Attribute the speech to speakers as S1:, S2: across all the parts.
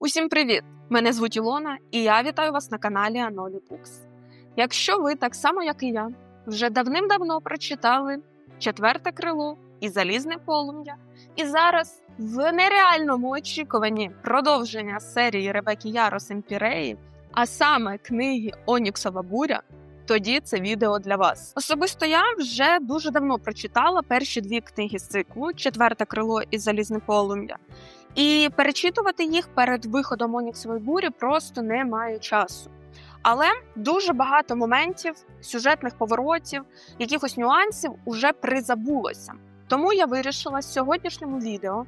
S1: Усім привіт! Мене звуть Ілона, і я вітаю вас на каналі Анолі Букс. Якщо ви, так само як і я, вже давним-давно прочитали четверте крило і залізне полум'я, і зараз в нереальному очікуванні продовження серії Ребеки Ярос Емпіреї, а саме книги Оніксова буря, тоді це відео для вас. Особисто я вже дуже давно прочитала перші дві книги з циклу Четверте крило і залізне полум'я. І перечитувати їх перед виходом Оніксової бурі просто не маю часу. Але дуже багато моментів, сюжетних поворотів, якихось нюансів уже призабулося. Тому я вирішила в сьогоднішньому відео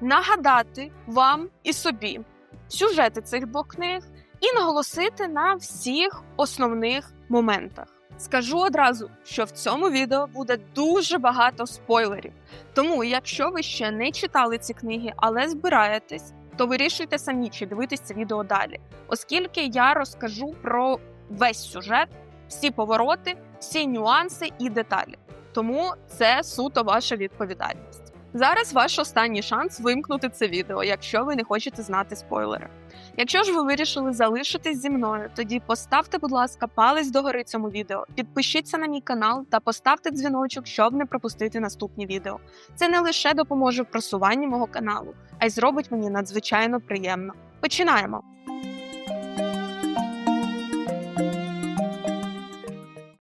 S1: нагадати вам і собі сюжети цих двох книг і наголосити на всіх основних моментах. Скажу одразу, що в цьому відео буде дуже багато спойлерів. Тому, якщо ви ще не читали ці книги, але збираєтесь, то вирішуйте самі, чи дивитись це відео далі, оскільки я розкажу про весь сюжет, всі повороти, всі нюанси і деталі. Тому це суто ваша відповідальність. Зараз ваш останній шанс вимкнути це відео, якщо ви не хочете знати спойлери. Якщо ж ви вирішили залишитись зі мною, тоді поставте, будь ласка, палець догори цьому відео, підпишіться на мій канал та поставте дзвіночок, щоб не пропустити наступні відео. Це не лише допоможе в просуванні мого каналу, а й зробить мені надзвичайно приємно. Починаємо!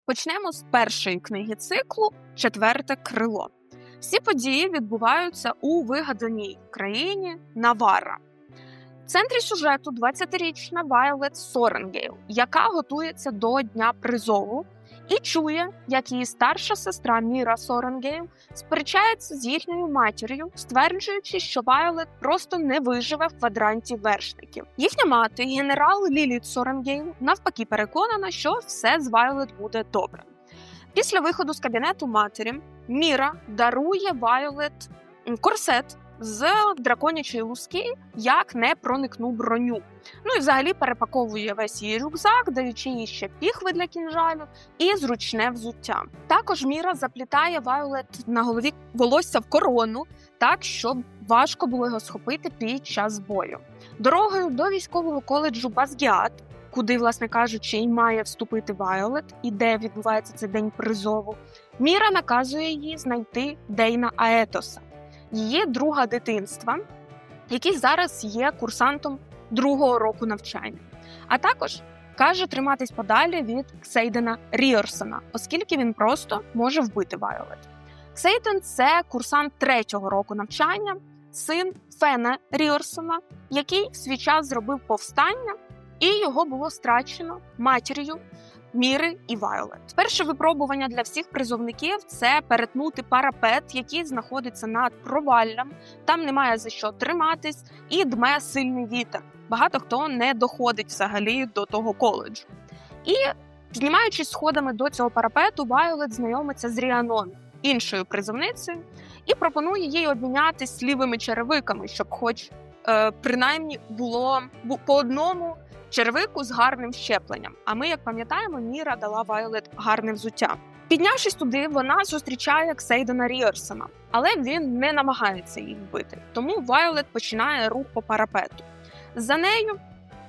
S1: Почнемо з першої книги циклу Четверте крило. Всі події відбуваються у вигаданій країні Навара. Центрі сюжету 20-річна Вайолет Соренгейл, яка готується до дня призову і чує, як її старша сестра Міра Соренгейл сперечається з їхньою матір'ю, стверджуючи, що Вайолет просто не виживе в квадранті вершників. Їхня мати, генерал Ліліт Соренгейл, навпаки переконана, що все з Вайолет буде добре. Після виходу з кабінету матері Міра дарує Вайолет корсет з драконячої луски, як не проникну броню. Ну і взагалі перепаковує весь її рюкзак, даючи їй ще піхви для кінжалю і зручне взуття. Також Міра заплітає Вайолет на голові волосся в корону, так щоб важко було його схопити під час бою. Дорогою до військового коледжу Базгіат. Куди, власне кажучи, і має вступити Вайолет, і де відбувається цей день призову, Міра наказує їй знайти Дейна Аетоса, її друга дитинства, який зараз є курсантом другого року навчання. А також каже триматись подалі від Ксейдена Ріорсона, оскільки він просто може вбити Вайолет. Ксейден це курсант третього року навчання, син Фена Ріорсона, який в свій час зробив повстання, і його було страчено матір'ю Міри і Вайолет. Перше випробування для всіх призовників це перетнути парапет, який знаходиться над проваллям. Там немає за що триматись, і дме сильний вітер. Багато хто не доходить взагалі до того коледжу. І піднімаючись сходами до цього парапету, Вайолет знайомиться з Ріанон, іншою призовницею, і пропонує їй обмінятись лівими черевиками, щоб, хоч е, принаймні, було по одному червику з гарним щепленням. А ми, як пам'ятаємо, Міра дала Вайолет гарне взуття. Піднявшись туди, вона зустрічає Ксейдена Ріорсона, але він не намагається її вбити. Тому Вайолет починає рух по парапету. За нею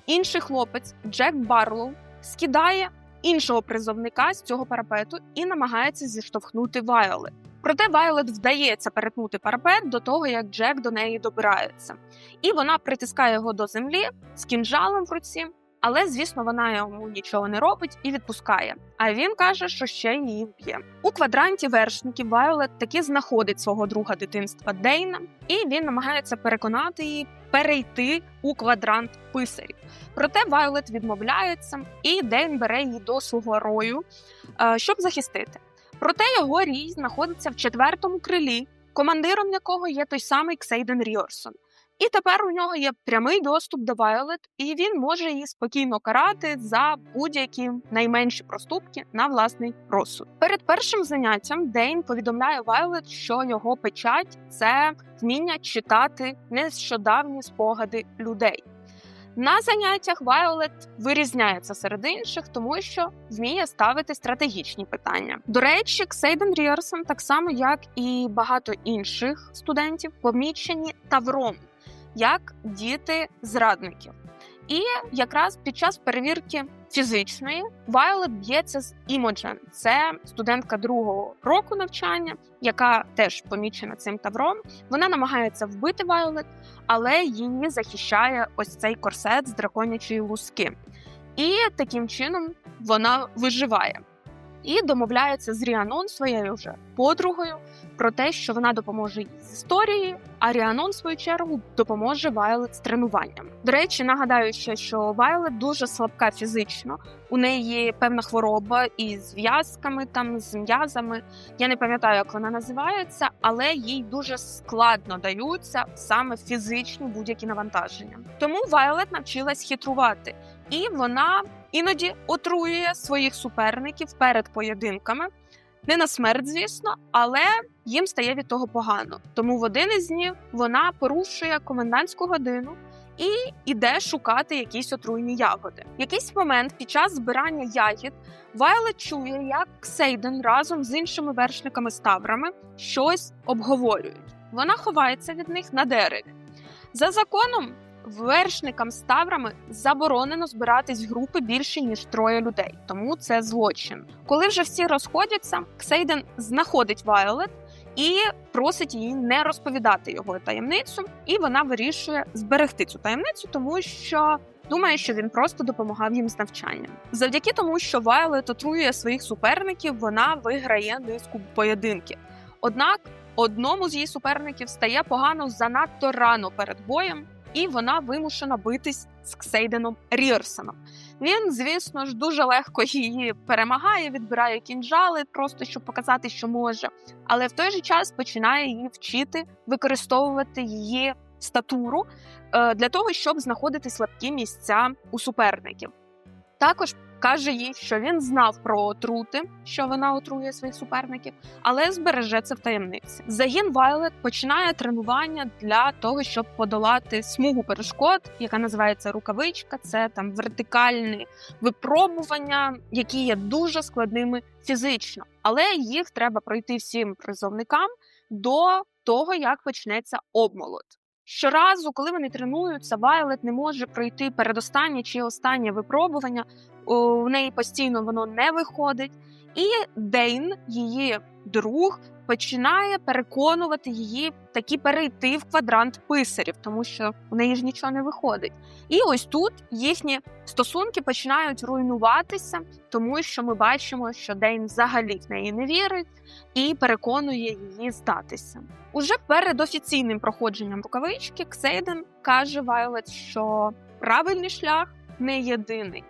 S1: інший хлопець Джек Барлоу скидає іншого призовника з цього парапету і намагається зіштовхнути Вайолет. Проте Вайолет вдається перетнути парапет до того, як Джек до неї добирається, і вона притискає його до землі з кінжалом в руці. Але, звісно, вона йому нічого не робить і відпускає. А він каже, що ще її вб'є. У квадранті вершників Вайолет таки знаходить свого друга дитинства Дейна, і він намагається переконати її перейти у квадрант писарів. Проте Вайолет відмовляється, і Дейн бере її до свого рою, е, щоб захистити. Проте його рій знаходиться в четвертому крилі, командиром якого є той самий Ксейден Ріорсон. І тепер у нього є прямий доступ до Вайолет, і він може її спокійно карати за будь-які найменші проступки на власний розсуд. Перед першим заняттям Дейн повідомляє Вайолет, що його печать це вміння читати нещодавні спогади людей. На заняттях Вайолет вирізняється серед інших, тому що вміє ставити стратегічні питання. До речі, Ксейден Ріарсон, так само як і багато інших студентів, помічені Тавром. як діти зрадників. І якраз під час перевірки фізичної Вайолет б'ється з Імоджен. Це студентка другого року навчання, яка теж помічена цим тавром. Вона намагається вбити Вайолет, але її захищає ось цей корсет з драконячої луски. І таким чином вона виживає і домовляється з Ріанон своєю вже подругою про те, що вона допоможе їй з історії, а Ріанон, в свою чергу, допоможе Вайлет з тренуванням. До речі, нагадаю ще, що Вайлет дуже слабка фізично. У неї є певна хвороба із зв'язками, там з м'язами. Я не пам'ятаю, як вона називається, але їй дуже складно даються саме фізичні будь-які навантаження. Тому Вайлет навчилась хитрувати, і вона іноді отруює своїх суперників перед поєдинками. Не на смерть, звісно, але їм стає від того погано. Тому в один із днів вона порушує комендантську годину і йде шукати якісь отруйні ягоди. В якийсь момент під час збирання ягід Вайлет чує, як Сейден разом з іншими вершниками ставрами щось обговорюють. Вона ховається від них на дереві. За законом, вершникам ставрами заборонено збиратись в групи більше ніж троє людей, тому це злочин. Коли вже всі розходяться, Ксейден знаходить Вайолет і просить її не розповідати його таємницю, і вона вирішує зберегти цю таємницю, тому що. Думає, що він просто допомагав їм з навчанням. Завдяки тому, що Вайлет отруює своїх суперників, вона виграє низку поєдинків. Однак одному з її суперників стає погано занадто рано перед боєм, і вона вимушена битись з Ксейденом Рірсоном. Він, звісно ж, дуже легко її перемагає, відбирає кінжали, просто щоб показати, що може, але в той же час починає її вчити використовувати її статуру е, для того, щоб знаходити слабкі місця у суперників. Також каже їй, що він знав про отрути, що вона отрує своїх суперників, але збереже це в таємниці. Загін Вайлет починає тренування для того, щоб подолати смугу перешкод, яка називається рукавичка. Це там вертикальні випробування, які є дуже складними фізично, але їх треба пройти всім призовникам до того, як почнеться обмолот. Щоразу, коли вони тренуються, Вайлет не може пройти передостаннє чи останнє випробування. У неї постійно воно не виходить. І Дейн, її друг, починає переконувати її таки перейти в квадрант писарів, тому що у неї ж нічого не виходить. І ось тут їхні стосунки починають руйнуватися, тому що ми бачимо, що Дейн взагалі в неї не вірить і переконує її здатися. Уже перед офіційним проходженням рукавички Ксейден каже Вайлет, що правильний шлях не єдиний.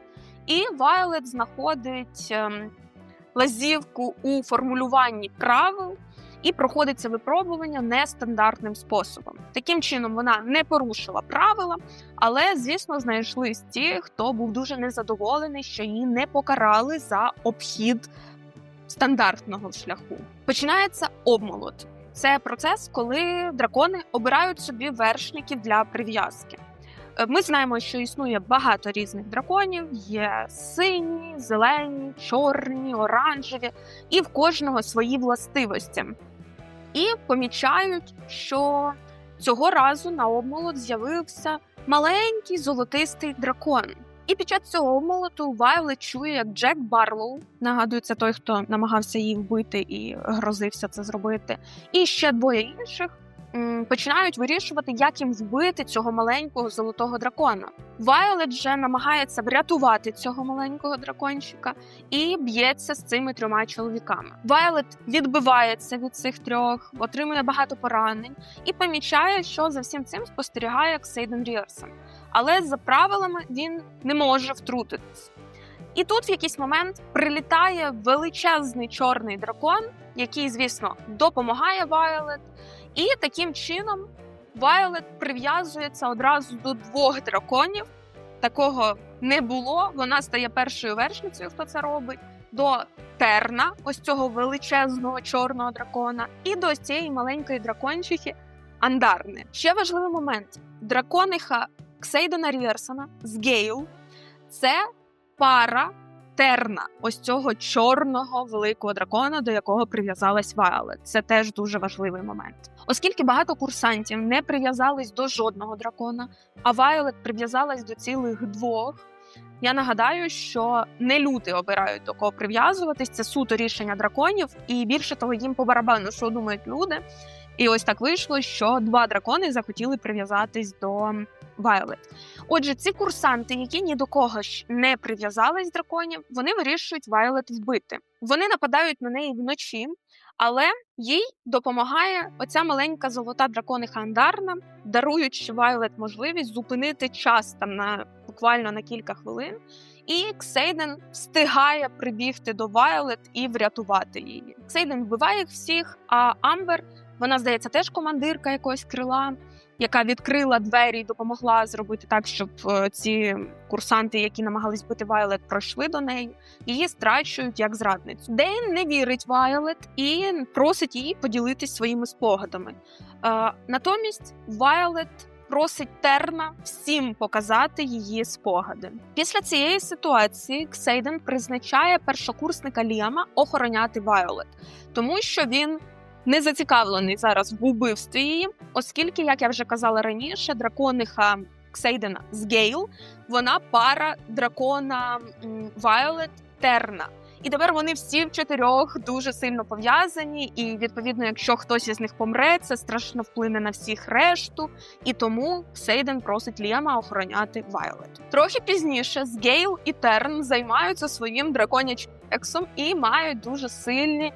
S1: І Вайлет знаходить ем, лазівку у формулюванні правил і проходиться випробування нестандартним способом. Таким чином вона не порушила правила, але, звісно, знайшлись ті, хто був дуже незадоволений, що її не покарали за обхід стандартного шляху. Починається обмолот. Це процес, коли дракони обирають собі вершників для прив'язки. Е, ми знаємо, що існує багато різних драконів: є сині, зелені, чорні, оранжеві, і в кожного свої властивості. І помічають, що цього разу на обмолот з'явився маленький золотистий дракон. І під час цього обмолоту Вайлет чує, як Джек Барлоу, нагадую, це той, хто намагався її вбити і грозився це зробити, і ще двоє інших починають вирішувати, як їм вбити цього маленького золотого дракона. Вайолет же намагається врятувати цього маленького дракончика і б'ється з цими трьома чоловіками. Вайолет відбивається від цих трьох, отримує багато поранень і помічає, що за всім цим спостерігає Ксейден Ріарсон. Але за правилами він не може втрутитись. І тут в якийсь момент прилітає величезний чорний дракон, який, звісно, допомагає Вайолет. І таким чином Вайолет прив'язується одразу до двох драконів. Такого не було. Вона стає першою вершницею, хто це робить. До терна, ось цього величезного чорного дракона, і до цієї маленької дракончихи Андарни. Ще важливий момент: дракониха Ксейдена Ріерсона з Гейл це пара терна ось цього чорного великого дракона, до якого прив'язалась Вайолет. Це теж дуже важливий момент. Оскільки багато курсантів не прив'язались до жодного дракона, а Вайолет прив'язалась до цілих двох. Я нагадаю, що не люди обирають до кого прив'язуватись, це суто рішення драконів, і більше того, їм по барабану, що думають люди. І ось так вийшло, що два дракони захотіли прив'язатись до Вайолет. Отже, ці курсанти, які ні до кого ж не прив'язались драконів, вони вирішують Вайолет вбити. Вони нападають на неї вночі, але їй допомагає оця маленька золота дракониха Андарна, даруючи Вайолет можливість зупинити час там на буквально на кілька хвилин. І Ксейден встигає прибігти до Вайолет і врятувати її. Ксейден вбиває їх всіх, а Амбер, вона здається, теж командирка якогось крила, яка відкрила двері і допомогла зробити так, щоб е, ці курсанти, які намагались бити Вайолет, пройшли до неї. Її страчують як зрадницю. Дейн не вірить Вайолет і просить її поділитись своїми спогадами. Е, натомість Вайолет просить Терна всім показати її спогади. Після цієї ситуації Ксейден призначає першокурсника Ліама охороняти Вайолет, тому що він не зацікавлений зараз в убивстві її, оскільки, як я вже казала раніше, дракониха Ксейдена з Гейл, вона пара дракона Вайолет Терна. І тепер вони всі в чотирьох дуже сильно пов'язані. І відповідно, якщо хтось із них помре, це страшно вплине на всіх решту. І тому Сейден просить Ліама охороняти Вайолет. Трохи пізніше з Гейл і Терн займаються своїм драконячим ексом і мають дуже сильні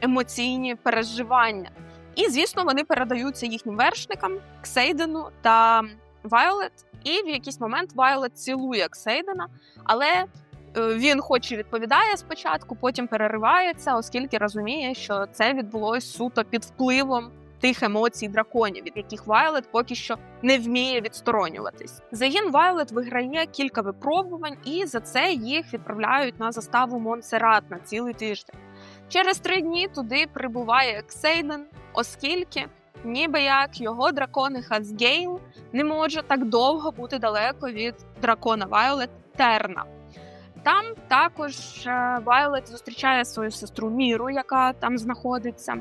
S1: емоційні переживання. І, звісно, вони передаються їхнім вершникам Ксейдену та Вайолет. І в якийсь момент Вайолет цілує Ксейдена, але е, він хоч і відповідає спочатку, потім переривається, оскільки розуміє, що це відбулось суто під впливом тих емоцій драконів, від яких Вайлет поки що не вміє відсторонюватись. Загін Вайлет виграє кілька випробувань, і за це їх відправляють на заставу Монсерат на цілий тиждень. Через три дні туди прибуває Ксейден, оскільки. Ніби як його дракони Хазгейл не може так довго бути далеко від дракона Вайолет Терна. Там також е, Вайлет зустрічає свою сестру Міру, яка там знаходиться.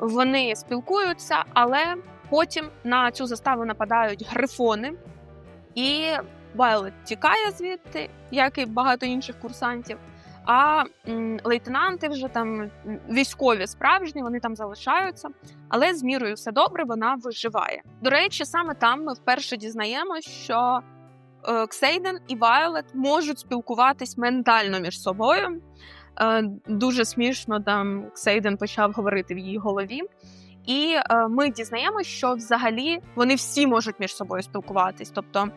S1: Вони спілкуються, але потім на цю заставу нападають грифони, і Вайлет тікає звідти, як і багато інших курсантів. А лейтенанти вже там військові справжні, вони там залишаються, але з мірою все добре, вона виживає. До речі, саме там ми вперше дізнаємося, що Е, Ксейден і Вайолет можуть спілкуватись ментально між собою. Е, дуже смішно там Ксейден почав говорити в її голові. І е, ми дізнаємося, що взагалі вони всі можуть між собою спілкуватись. Тобто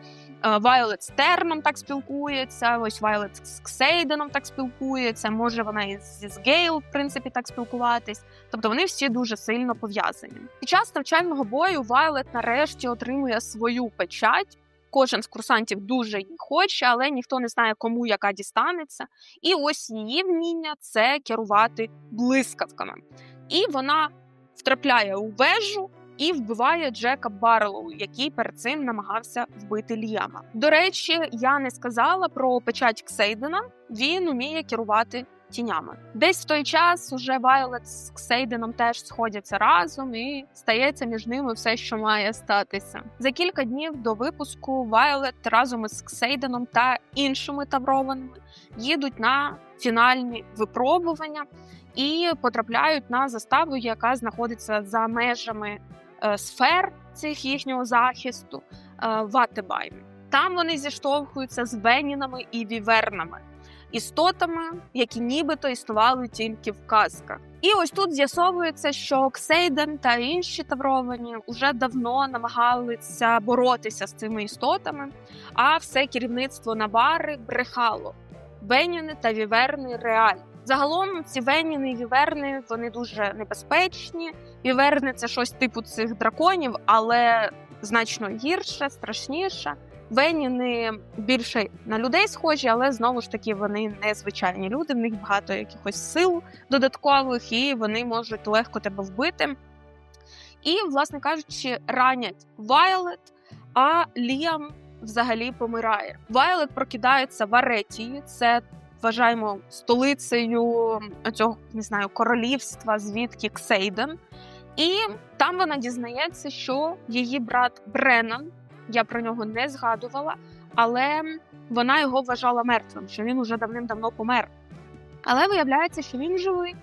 S1: Вайолет з Терном так спілкується, ось Вайолет з Ксейденом так спілкується, може вона і з Гейл, в принципі, так спілкуватись. Тобто вони всі дуже сильно пов'язані. Під час навчального бою Вайолет нарешті отримує свою печать. Кожен з курсантів дуже її хоче, але ніхто не знає, кому яка дістанеться. І ось її вміння це керувати блискавками. І вона втрапляє у вежу і вбиває Джека Барлоу, який перед цим намагався вбити Ліама. До речі, я не сказала про печать Ксейдена. Він уміє керувати тінями. Десь в той час уже Вайлет з Ксейденом теж сходяться разом, і стається між ними все, що має статися. За кілька днів до випуску Вайлет разом із Ксейденом та іншими таврованими їдуть на фінальні випробування і потрапляють на заставу, яка знаходиться за межами сфер цих їхнього захисту е, Ватебаймі. Там вони зіштовхуються з венінами і вівернами істотами, які нібито існували тільки в казках. І ось тут з'ясовується, що Ксейден та інші тавровані вже давно намагалися боротися з цими істотами, а все керівництво Навари брехало. Веніни та віверни реальні. Загалом ці веніни віверни вони дуже небезпечні. Віверни це щось типу цих драконів, але значно гірше, страшніше. Веніни більше на людей схожі, але знову ж таки вони не звичайні люди. В них багато якихось сил додаткових, і вони можуть легко тебе вбити. І, власне кажучи, ранять Вайлет, а Ліам взагалі помирає. Вайлет прокидається в Аретії, це вважаємо столицею цього не знаю королівства, звідки Ксейден. І там вона дізнається, що її брат Бреннан, я про нього не згадувала, але вона його вважала мертвим, що він уже давним-давно помер. Але виявляється, що він живий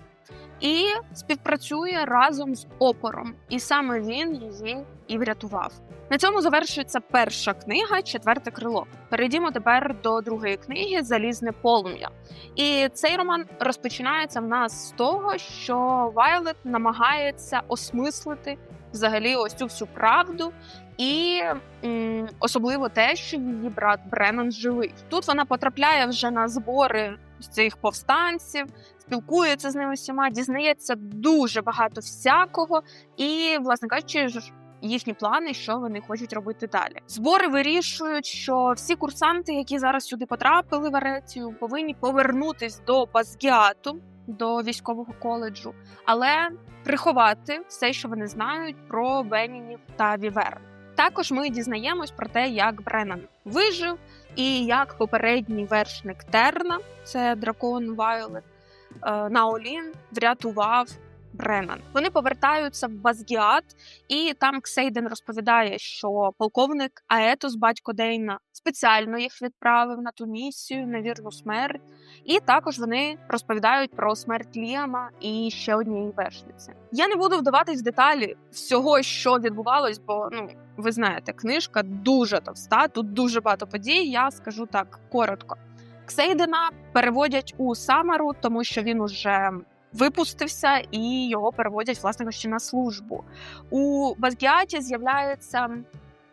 S1: і співпрацює разом з опором, і саме він її і врятував. На цьому завершується перша книга, четверте крило. Перейдімо тепер до другої книги Залізне полум'я. І цей роман розпочинається в нас з того, що Вайлет намагається осмислити взагалі ось цю всю правду, і м, особливо те, що її брат Бреннан живий. Тут вона потрапляє вже на збори цих повстанців, спілкується з ними всіма, дізнається дуже багато всякого, і, власне кажучи, їхні плани, що вони хочуть робити далі. Збори вирішують, що всі курсанти, які зараз сюди потрапили в Арецію, повинні повернутись до Базгіату, до військового коледжу, але приховати все, що вони знають про Бенінів та Віверн. Також ми дізнаємось про те, як Бреннан вижив, і як попередній вершник Терна, це дракон Вайолет, е, Наолін врятував Бреннан. Вони повертаються в Базгіат, і там Ксейден розповідає, що полковник Аетос, батько Дейна, спеціально їх відправив на ту місію, на вірну смерть. І також вони розповідають про смерть Ліама і ще однієї вершниці. Я не буду вдаватись в деталі всього, що відбувалось, бо ну ви знаєте, книжка дуже товста, тут дуже багато подій. Я скажу так коротко. Ксейдена переводять у Самару, тому що він уже випустився і його переводять власне ще на службу. У Базгіаті з'являється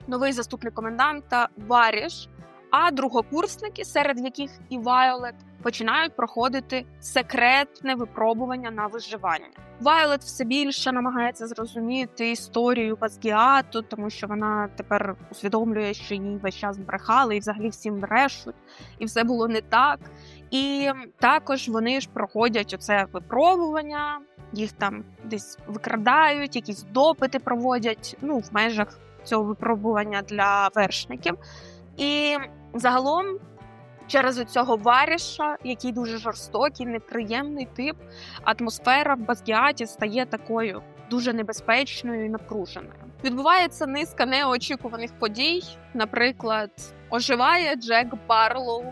S1: новий заступник коменданта Варіш, а другокурсники, серед яких і Вайолет, починають проходити секретне випробування на виживання. Вайлет все більше намагається зрозуміти історію Базгіату, тому що вона тепер усвідомлює, що їй весь час брехали і взагалі всім брешуть, і все було не так. І також вони ж проходять оце випробування, їх там десь викрадають, якісь допити проводять ну, в межах цього випробування для вершників. І загалом через цього варіша, який дуже жорстокий, неприємний тип, атмосфера в Базгіаті стає такою дуже небезпечною і напруженою. Відбувається низка неочікуваних подій. Наприклад, оживає Джек Барлоу,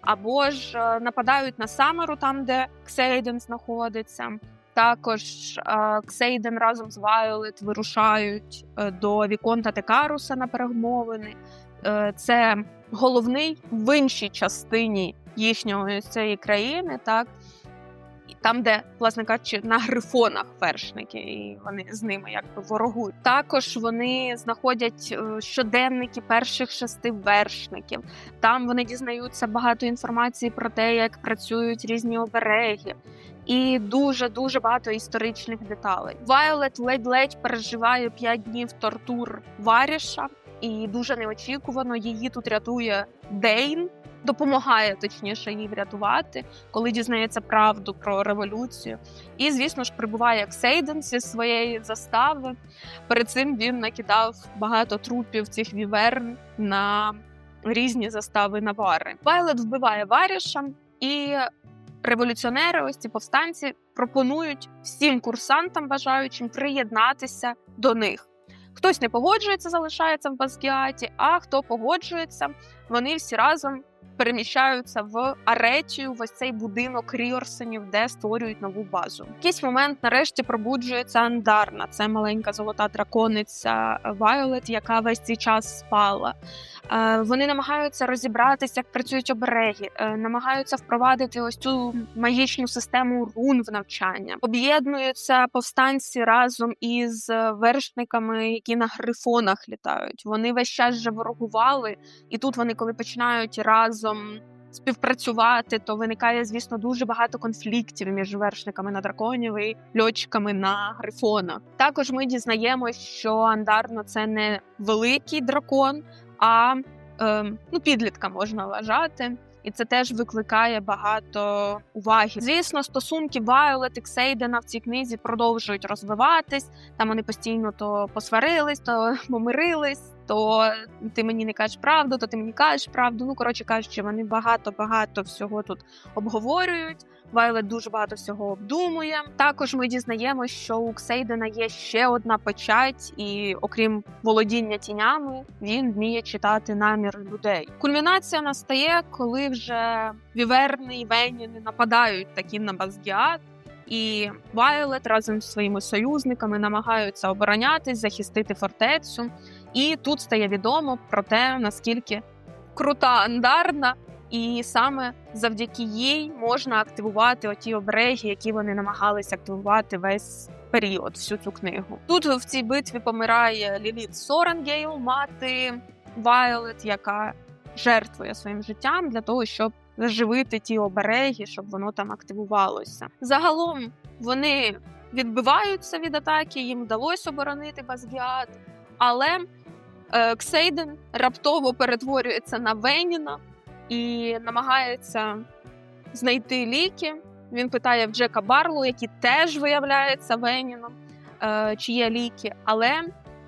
S1: або ж е, нападають на Самару, там де Ксейден знаходиться. Також е, Ксейден разом з Вайолет вирушають е, до Віконта Текаруса на перемовини. Це головний в іншій частині їхньої цієї країни, так там, де, власне кажучи, на грифонах вершники, і вони з ними якби ворогують. Також вони знаходять е, щоденники перших шести вершників. Там вони дізнаються багато інформації про те, як працюють різні обереги. І дуже дуже багато історичних деталей. Вайолет ледь-ледь переживає п'ять днів тортур Варіша, і дуже неочікувано її тут рятує Дейн допомагає точніше їй врятувати, коли дізнається правду про революцію. І, звісно ж, прибуває Ксейден зі своєї застави. Перед цим він накидав багато трупів цих віверн на різні застави Навари. Вайлет вбиває Варіша і. Революціонери, ось ці повстанці, пропонують всім курсантам, бажаючим приєднатися до них. Хтось не погоджується, залишається в Базгіаті, а хто погоджується, вони всі разом переміщаються в Аретію, в ось цей будинок Ріорсенів, де створюють нову базу. В якийсь момент нарешті пробуджується Андарна. Це маленька золота дракониця Вайолет, яка весь цей час спала. Е, вони намагаються розібратися, як працюють обереги, е, намагаються впровадити ось цю магічну систему рун в навчання. Об'єднуються повстанці разом із вершниками, які на грифонах літають. Вони весь час вже ворогували, і тут вони, коли починають разом. Співпрацювати, то виникає, звісно, дуже багато конфліктів між вершниками на драконів і льотчиками на грифона. Також ми дізнаємось, що Андарно це не великий дракон, а е, ну, підлітка можна вважати. І це теж викликає багато уваги. Звісно, стосунки Вайолет і Ксейдена в цій книзі продовжують розвиватись. Там вони постійно то посварились, то помирились. то ти мені не кажеш правду, то ти мені кажеш правду. Ну, коротше кажучи, вони багато-багато всього тут обговорюють. Вайлет дуже багато всього обдумує. Також ми дізнаємося, що у Ксейдена є ще одна печать, і окрім володіння тінями, він вміє читати наміри людей. Кульмінація настає, коли вже віверни і веніни нападають такі на Базгіат. І Вайолет разом зі своїми союзниками намагаються оборонятись, захистити фортецю. І тут стає відомо про те, наскільки крута Андарна, і саме завдяки їй можна активувати оті обереги, які вони намагалися активувати весь період, всю цю книгу. Тут в цій битві помирає Ліліт Соренгейл, мати Вайолет, яка жертвує своїм життям для того, щоб заживити ті обереги, щоб воно там активувалося. Загалом вони відбиваються від атаки, їм вдалося оборонити Базгіат, але е, Ксейден раптово перетворюється на Веніна і намагається знайти ліки. Він питає в Джека Барлу, який теж виявляється Веніном, е, чи є ліки, але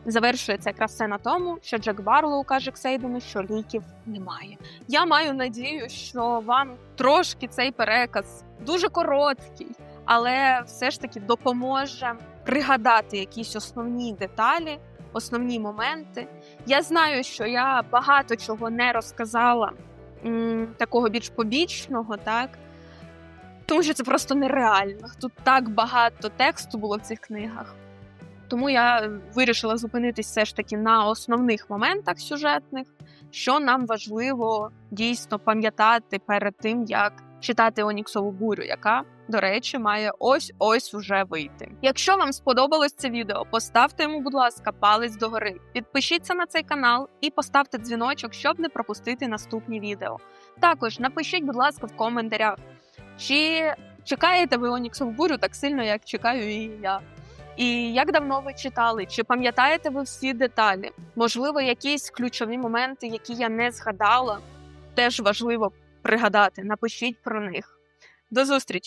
S1: завершується якраз все на тому, що Джек Барлоу каже Ксейдену, що ліків немає. Я маю надію, що вам трошки цей переказ дуже короткий, але все ж таки допоможе пригадати якісь основні деталі, основні моменти. Я знаю, що я багато чого не розказала такого більш побічного, так. Тому що це просто нереально. Тут так багато тексту було в цих книгах. Тому я вирішила зупинитись все ж таки на основних моментах сюжетних, що нам важливо дійсно пам'ятати перед тим, як читати Оніксову бурю, яка, до речі, має ось ось уже вийти. Якщо вам сподобалось це відео, поставте йому, будь ласка, палець догори, підпишіться на цей канал і поставте дзвіночок, щоб не пропустити наступні відео. Також напишіть, будь ласка, в коментарях, чи чекаєте ви Оніксову бурю так сильно, як чекаю і я. І як давно ви читали? Чи пам'ятаєте ви всі деталі? Можливо, якісь ключові моменти, які я не згадала, теж важливо пригадати. Напишіть про них. До зустрічі!